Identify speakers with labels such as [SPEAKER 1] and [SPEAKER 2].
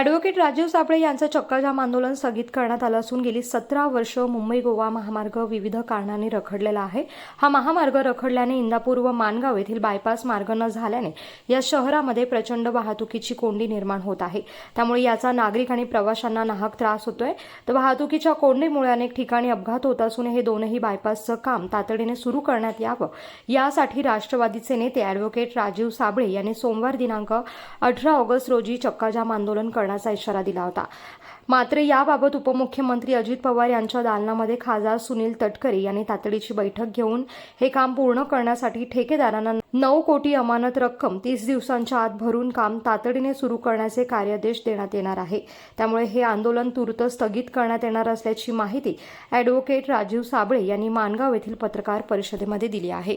[SPEAKER 1] Advocate Rajiv Sable यांचं चक्काजाम आंदोलन स्थगित करण्यात आलं असून गेली सतरा वर्ष मुंबई गोवा महामार्ग विविध कारणांनी रखडलेला आहे. हा महामार्ग रखडल्याने इंदापूर व मानगाव येथील बायपास मार्ग न झाल्याने या शहरामध्ये प्रचंड वाहतुकीची कोंडी निर्माण होत आहे. त्यामुळे याचा नागरिक आणि प्रवाशांना नाहक त्रास होतोय. तर वाहतुकीच्या कोंडीमुळे अनेक ठिकाणी अपघात होत असून हे दोनही बायपासचं काम तातडीने सुरू करण्यात यावं यासाठी राष्ट्रवादीचे नेते ॲडव्होकेट राजीव साबळे यांनी सोमवार दिनांक अठरा ऑगस्ट रोजी चक्काजाम आंदोलन करण्याचा इशारा दिला होता. मात्र याबाबत उपमुख्यमंत्री अजित पवार यांच्या दालनामध्ये खासदार सुनील तटकरे यांनी तातडीची बैठक घेऊन हे काम पूर्ण करण्यासाठी ठेकेदारांना नऊ कोटी अमानत रक्कम तीस दिवसांच्या आत भरून काम तातडीने सुरू करण्याचे कार्यादेश देण्यात येणार आहे. त्यामुळे हे आंदोलन तूर्त स्थगित करण्यात येणार असल्याची माहिती ॲडव्होकेट राजीव साबळे यांनी मानगाव येथील पत्रकार परिषदेमध्ये दिली आहे.